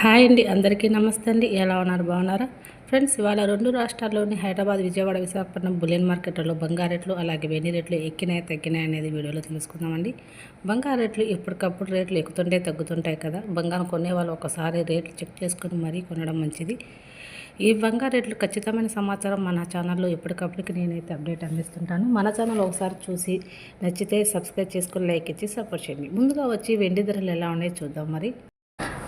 Hi అండి అందరికీ నమస్తే అండి ఎలా ఉన్నారు? బాగున్నారా? ఫ్రెండ్స్ ఇవాళ రెండు రాష్ట్రాల్లోని హైదరాబాద్ విజయవాడ విశాఖపట్నం బులియన్ మార్కెట్లో బంగారు రేట్లు అలాగే వెండి రేట్లు ఎక్కినాయి తగ్గినాయి అనేది వీడియోలో తెలుసుకుందామండి. బంగారు రేట్లు ఎప్పటికప్పుడు రేట్లు ఎక్కుతుంటే తగ్గుతుంటాయి కదా. బంగారం కొనే వాళ్ళు ఒకసారి రేట్లు చెక్ చేసుకుని మరీ కొనడం మంచిది. ఈ బంగారు రేట్లు ఖచ్చితమైన సమాచారం మన ఛానల్లో ఎప్పటికప్పటికి నేనైతే అప్డేట్ అందిస్తుంటాను. మన ఛానల్ ఒకసారి చూసి నచ్చితే సబ్స్క్రైబ్ చేసుకుని లైక్ ఇచ్చి సపోర్ట్ చేయండి. ముందుగా వచ్చి వెండి ధరలు ఎలా ఉన్నాయో చూద్దాం మరి.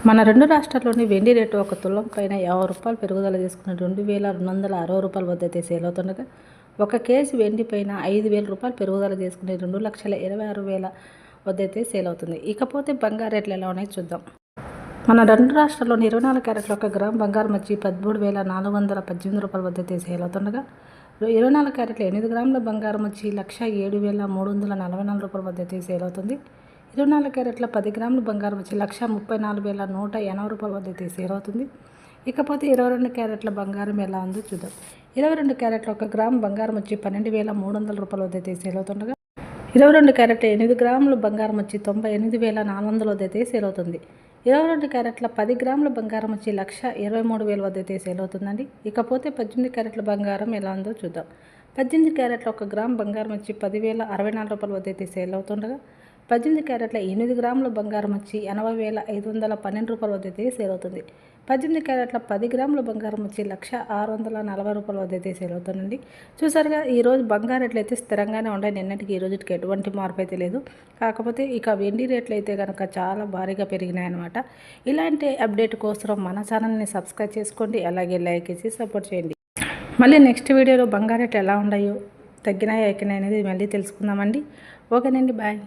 మన రెండు రాష్ట్రాల్లోని వెండి రేటు ఒక తులం పైన యాభై రూపాయలు పెరుగుదల చేసుకున్న రెండు వేల రెండు వందల అరవై రూపాయల వద్ద అయితే సేల్ అవుతుండగా ఒక కేజీ వెండి పైన ఐదు వేల రూపాయలు పెరుగుదల చేసుకుని రెండు లక్షల ఇరవై ఆరు వేల వద్ద అయితే సేల్ అవుతుంది. ఇకపోతే బంగారు రేట్లు ఎలా ఉన్నాయో చూద్దాం. మన రెండు రాష్ట్రాల్లోని ఇరవై నాలుగు క్యారెట్ల ఒక గ్రామ్ బంగారం వచ్చి పదమూడు వేల నాలుగు వందల పద్దెనిమిది రూపాయల వద్ద అయితే సేల్ అవుతుండగా ఇరవై నాలుగు క్యారెట్ల ఎనిమిది గ్రాముల బంగారం వచ్చి లక్ష ఏడు వేల మూడు వందల నలభై నాలుగు రూపాయల వద్ద అయితే సేల్ అవుతుంది. ఇరవై నాలుగు క్యారెట్ల పది గ్రాములు బంగారం వచ్చి లక్ష ముప్పై నాలుగు వేల నూట ఎనభై రూపాయల వద్ద అయితే సేల్ అవుతుంది ఇకపోతే ఇరవై రెండు క్యారెట్ల బంగారం ఎలా ఉందో చూద్దాం. ఇరవై రెండు క్యారెట్ల ఒక గ్రామ్ బంగారం వచ్చి పన్నెండు వేల మూడు వందల రూపాయల వద్ద అయితే సేల్ అవుతుండగా ఇరవై రెండు క్యారెట్ల ఎనిమిది గ్రాములు బంగారం వచ్చి తొంభై ఎనిమిది వేల నాలుగు వందల వద్ద అయితే సేల్ అవుతుంది ఇరవై రెండు క్యారెట్ల పది గ్రాముల బంగారం వచ్చి లక్ష ఇరవై మూడు వేల వద్ద అయితే సేల్ అవుతుందండి ఇకపోతే పద్దెనిమిది క్యారెట్ల బంగారం ఎలా ఉందో చూద్దాం. పద్దెనిమిది క్యారెట్ల ఒక గ్రామ్ బంగారం వచ్చి పదివేల అరవై నాలుగు రూపాయల వద్ద అయితే సేల్ అవుతుండగా పద్దెనిమిది క్యారెట్ల ఎనిమిది గ్రాముల బంగారం వచ్చి ఎనభై వేల ఐదు వందల పన్నెండు రూపాయల వద్ద అయితే సేల్ అవుతుంది పద్దెనిమిది క్యారెట్ల పది గ్రాముల బంగారం వచ్చి లక్ష ఆరు వందల నలభై రూపాయల వద్ద అయితే సేల్ అవుతుందండి చూసారుగా ఈరోజు బంగారు రేట్లు అయితే స్థిరంగానే ఉన్నాయి. నిన్నటికి ఈ రోజుకి ఎటువంటి మార్పు అయితే లేదు. కాకపోతే ఇక వెండి రేట్లు అయితే కనుక చాలా భారీగా పెరిగినాయన్నమాట. ఇలాంటి అప్డేట్ కోసం మన ఛానల్ని సబ్స్క్రైబ్ చేసుకోండి. అలాగే లైక్ చేసి సపోర్ట్ చేయండి. మళ్ళీ నెక్స్ట్ వీడియోలో బంగారు రేట్లు ఎలా ఉన్నాయో తగ్గినాయో ఎక్కినాయి అనేది మళ్ళీ తెలుసుకుందామండి. ఓకేనండి బాయ్.